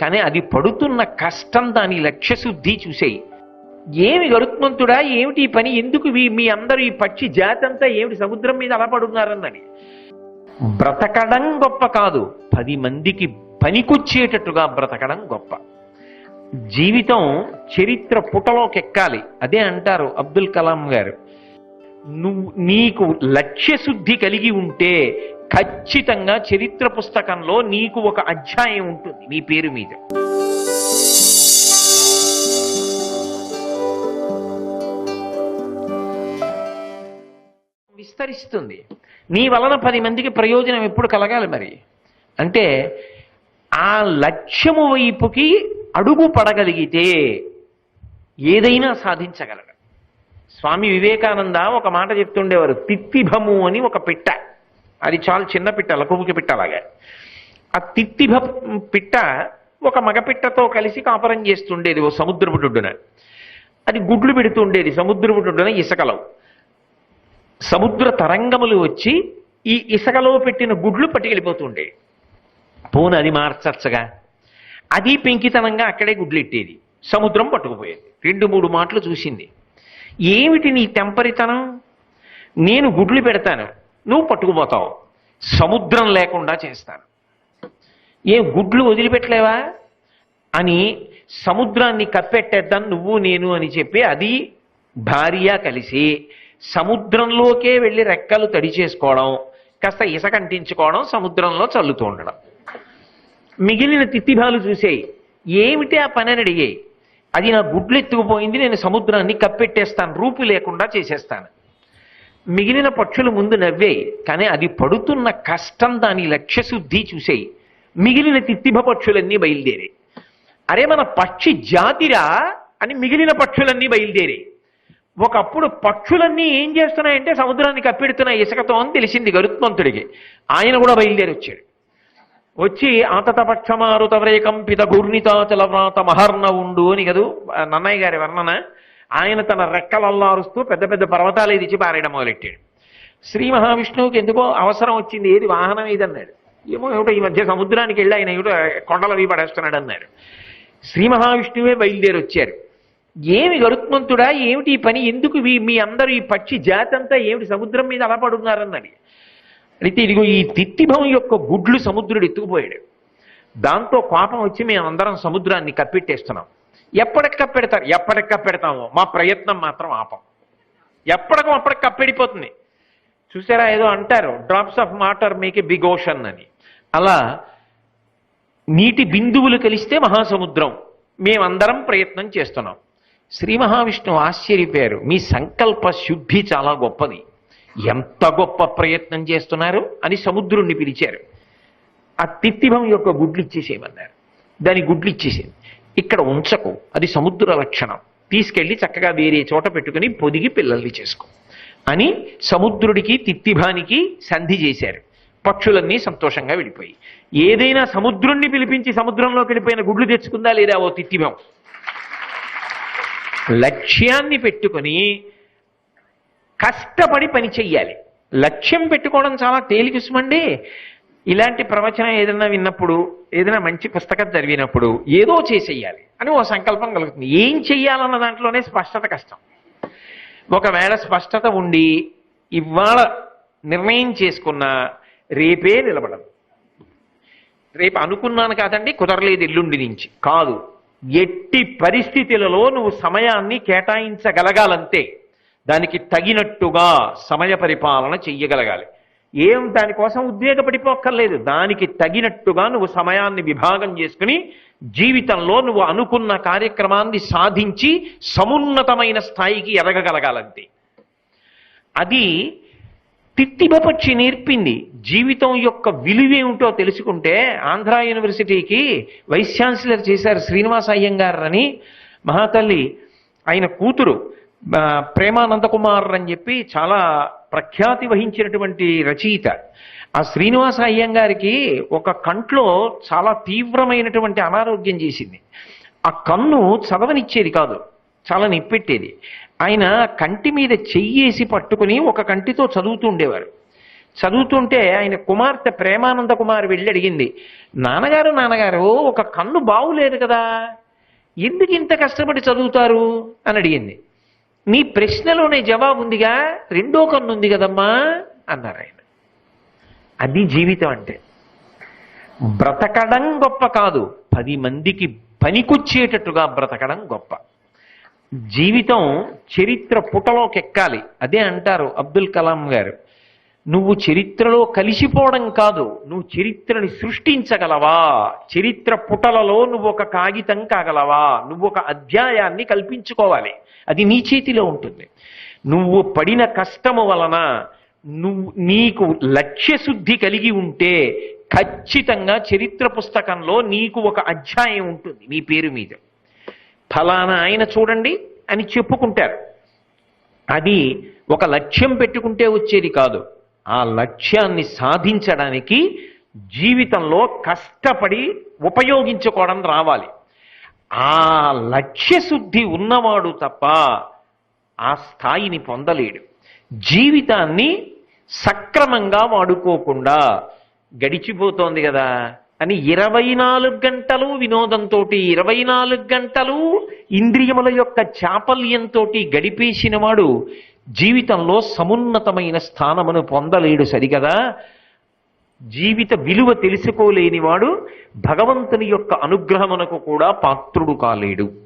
కానీ అది పడుతున్న కష్టం దాని లక్ష్యశుద్ధి చూసేయి. ఏమి గరుత్మంతుడా ఏమిటి ఈ పని? ఎందుకు మీ అందరూ ఈ పక్షి జాతి అంతా ఏమిటి సముద్రం మీద అలా పడున్నారన్నది. బ్రతకడం గొప్ప కాదు. పది మందికి పనికొచ్చేటట్టుగా బ్రతకడం గొప్ప. జీవితం చరిత్ర పుటలోకి ఎక్కాలి. అదే అంటారు అబ్దుల్ కలాం గారు. నువ్వు నీకు లక్ష్యశుద్ధి కలిగి ఉంటే ఖచ్చితంగా చరిత్ర పుస్తకంలో నీకు ఒక అధ్యాయం ఉంటుంది నీ పేరు మీద. విస్తరిస్తుంది. నీ వలన పది మందికి ప్రయోజనం ఎప్పుడు కలగాలి మరి? అంటే ఆ లక్ష్యము వైపుకి అడుగు పడగలిగితే ఏదైనా సాధించగలడు. స్వామి వివేకానంద ఒక మాట చెప్తుండేవారు తిత్తిభము అని ఒక పిట్ట. అది చాలా చిన్న పిట్ట లకుముకి పిట్ట అలాగా ఆ తిత్తిభ పిట్ట ఒక మగపిట్టతో కలిసి కాపరం చేస్తుండేది ఓ సముద్రపుటుడున అది గుడ్లు పెడుతుండేది సముద్రపుటుడున ఇసుకలో సముద్ర తరంగములు వచ్చి ఈ ఇసుకలో పెట్టిన గుడ్లు పట్టుకెళ్ళిపోతుండే. పోను అది మార్చచ్చగా? అది పెంకితనంగా అక్కడే గుడ్లెట్టేది. సముద్రం పట్టుకుపోయేది. రెండు మూడు మాటలు చూసింది. ఏమిటి నీ తెంపరితనం నేను గుడ్లు పెడతాను. నువ్వు పట్టుకుపోతావు. సముద్రం లేకుండా చేస్తాను. ఏ గుడ్లు వదిలిపెట్టలేవా? అని సముద్రాన్ని కప్పెట్టేద్దాం నువ్వు నేను అని చెప్పి అది భార్య కలిసి సముద్రంలోకే వెళ్ళి రెక్కలు తడి చేసుకోవడం కాస్త ఇసక అంటించుకోవడం సముద్రంలో చల్లుతూ ఉండడం. మిగిలిన తిత్తిభాలు చూసేయి. ఏమిటి ఆ పని అని అడిగాయి? అది నా గుడ్లు ఎత్తుకుపోయింది నేను సముద్రాన్ని కప్పెట్టేస్తాను రూపు లేకుండా చేసేస్తాను. మిగిలిన పక్షులు ముందు నవ్వేయి కానీ అది పడుతున్న కష్టం దాని లక్ష్యశుద్ధి చూసేయి. మిగిలిన తిత్తిభ పక్షులన్నీ బయలుదేరాయి అరే మన పక్షి జాతిరా అని మిగిలిన పక్షులన్నీ బయలుదేరాయి ఒకప్పుడు పక్షులన్నీ ఏం చేస్తున్నాయంటే సముద్రాన్ని కప్పెడుతున్న ఇసుకతో అని తెలిసింది గరుత్మంతుడికి. ఆయన కూడా బయలుదేరి వచ్చాడు. వచ్చి ఆతతపక్షమారుతవ్రేకం పిత గుర్ణితాచల వ్రాత మహర్ణ ఉండు అని కదూ నన్నయ్య గారి వర్ణన ఆయన తన రెక్కలల్లారుస్తూ పెద్ద పెద్ద పర్వతాలు ఇచ్చి పారేయడం మొదలెట్టాడు. శ్రీ మహావిష్ణువుకి ఎందుకో అవసరం వచ్చింది ఏది వాహనం ఏదన్నాడు. ఏమో ఏమిటో ఈ మధ్య సముద్రానికి వెళ్ళి ఆయన ఏమిటో కొండలవి పడేస్తున్నాడు అన్నాడు. శ్రీ మహావిష్ణువే బయలుదేరి వచ్చారు. ఏమి గరుత్మంతుడా ఏమిటి ఈ పని? ఎందుకు మీ అందరూ ఈ పక్షి జాతి అంతా ఏమిటి సముద్రం మీద అలా పడున్నారన్నది అయితే ఇదిగో ఈ తిత్తిభం యొక్క గుడ్లు సముద్రుడు ఎత్తుకుపోయాడు. దాంతో కోపం వచ్చి మేము అందరం సముద్రాన్ని కప్పెట్టేస్తున్నాం. ఎప్పటికి కప్పెడతారు? ఎప్పటికి కప్పెడతామో? మా ప్రయత్నం మాత్రం ఆపం. ఎప్పటికో అప్పటికి కప్పెడిపోతుంది. చూసారా ఏదో అంటారు drops of water make a big ocean అని. అలా నీటి బిందువులు కలిస్తే మహాసముద్రం. మేమందరం ప్రయత్నం చేస్తున్నాం. శ్రీ మహావిష్ణువు ఆశ్చర్యపోయారు మీ సంకల్ప శుద్ధి చాలా గొప్పది. ఎంత గొప్ప ప్రయత్నం చేస్తున్నారు అని సముద్రుణ్ణి పిలిచారు. ఆ తిత్తిభం యొక్క గుడ్లు ఇచ్చేసేయమన్నారు. దాని గుడ్లు ఇచ్చేసేది ఇక్కడ ఉంచకు. అది సముద్ర లక్షణం. తీసుకెళ్ళి చక్కగా వేరే చోట పెట్టుకుని పొదిగి పిల్లల్ని చేసుకో. అని సముద్రుడికి తిత్తిభానికి సంధి చేశారు. పక్షులన్నీ సంతోషంగా వెళ్ళిపోయి ఏదైనా సముద్రుణ్ణి పిలిపించి సముద్రంలోకి వెళ్ళిపోయిన గుడ్లు తెచ్చుకుందా లేదా ఓ తిత్తిభం? లక్ష్యాన్ని పెట్టుకొని కష్టపడి పని చెయ్యాలి. లక్ష్యం పెట్టుకోవడం చాలా తేలికసుమండి ఇలాంటి ప్రవచనం ఏదైనా విన్నప్పుడు ఏదైనా మంచి పుస్తకం చదివినప్పుడు ఏదో చేసేయాలి అని ఓ సంకల్పం కలుగుతుంది. ఏం చెయ్యాలన్న దాంట్లోనే స్పష్టత కష్టం. ఒకవేళ స్పష్టత ఉండి ఇవాళ నిర్ణయం చేసుకున్న రేపే నిలబడదు. రేపు అనుకున్నాను కాదండి కుదరలేదు ఎల్లుండి నుంచి. కాదు ఎట్టి పరిస్థితులలో నువ్వు సమయాన్ని కేటాయించగలగాలంతే దానికి తగినట్టుగా సమయ పరిపాలన చెయ్యగలగాలి. ఏం దానికోసం ఉద్వేగపడిపోక్కర్లేదు. దానికి తగినట్టుగా నువ్వు సమయాన్ని విభాగం చేసుకుని జీవితంలో నువ్వు అనుకున్న కార్యక్రమాన్ని సాధించి సమున్నతమైన స్థాయికి ఎదగగలగాలంతే. అది తిట్టిబపక్షి నేర్పింది. జీవితం యొక్క విలువేమిటో తెలుసుకుంటే ఆంధ్ర యూనివర్సిటీకి వైస్ ఛాన్సలర్ చేశారు శ్రీనివాస అయ్యంగారు అని మహాతల్లి. ఆయన కూతురు. ప్రేమానందకుమార్ అని చెప్పి చాలా ప్రఖ్యాతి వహించినటువంటి రచయిత. ఆ శ్రీనివాస అయ్యంగారికి ఒక కంట్లో చాలా తీవ్రమైనటువంటి అనారోగ్యం చేసింది. ఆ కన్ను చదవనిచ్చేది కాదు చాలా నిప్పెట్టేది. ఆయన కంటి మీద చెయ్యేసి పట్టుకుని ఒక కంటితో చదువుతూ ఉండేవారు. చదువుతుంటే ఆయన కుమార్తె ప్రేమానంద కుమార్ వెళ్ళి అడిగింది నాన్నగారు నాన్నగారు ఒక కన్ను బాగులేదు కదా ఎందుకు ఇంత కష్టపడి చదువుతారు? అని అడిగింది. నీ ప్రశ్నలోనే జవాబు ఉందిగా రెండో కన్ను ఉంది కదమ్మా అన్నారు ఆయన. అది జీవితం అంటే. బ్రతకడం గొప్ప కాదు పది మందికి పనికొచ్చేటట్టుగా బ్రతకడం గొప్ప. జీవితం చరిత్ర పుటలోకి ఎక్కాలి అదే అంటారు అబ్దుల్ కలాం గారు. నువ్వు చరిత్రలో కలిసిపోవడం కాదు నువ్వు చరిత్రని సృష్టించగలవా? చరిత్ర పుటలలో నువ్వు ఒక కాగితం కాగలవా? నువ్వు ఒక అధ్యాయాన్ని కల్పించుకోవాలి. అది నీ చేతిలో ఉంటుంది. నువ్వు పడిన కష్టము వలన నువ్వు నీకు లక్ష్యశుద్ధి కలిగి ఉంటే ఖచ్చితంగా చరిత్ర పుస్తకంలో నీకు ఒక అధ్యాయం ఉంటుంది నీ పేరు మీద. ఫలానా ఆయన చూడండి అని చెప్పుకుంటారు. అది ఒక లక్ష్యం పెట్టుకుంటే వచ్చేది కాదు. ఆ లక్ష్యాన్ని సాధించడానికి జీవితంలో కష్టపడి ఉపయోగించుకోవడం రావాలి. ఆ లక్ష్యశుద్ధి ఉన్నవాడు తప్ప ఆ స్థాయిని పొందలేడు. జీవితాన్ని సక్రమంగా వాడుకోకుండా గడిచిపోతోంది కదా అని ఇరవై నాలుగు గంటలు వినోదంతో ఇరవై నాలుగు గంటలు ఇంద్రియముల యొక్క చాపల్యంతో గడిపేసిన వాడు జీవితంలో సమున్నతమైన స్థానమును పొందలేడు సరిగదా? జీవిత విలువ తెలుసుకోలేనివాడు భగవంతుని యొక్క అనుగ్రహమునకు కూడా పాత్రుడు కాలేడు.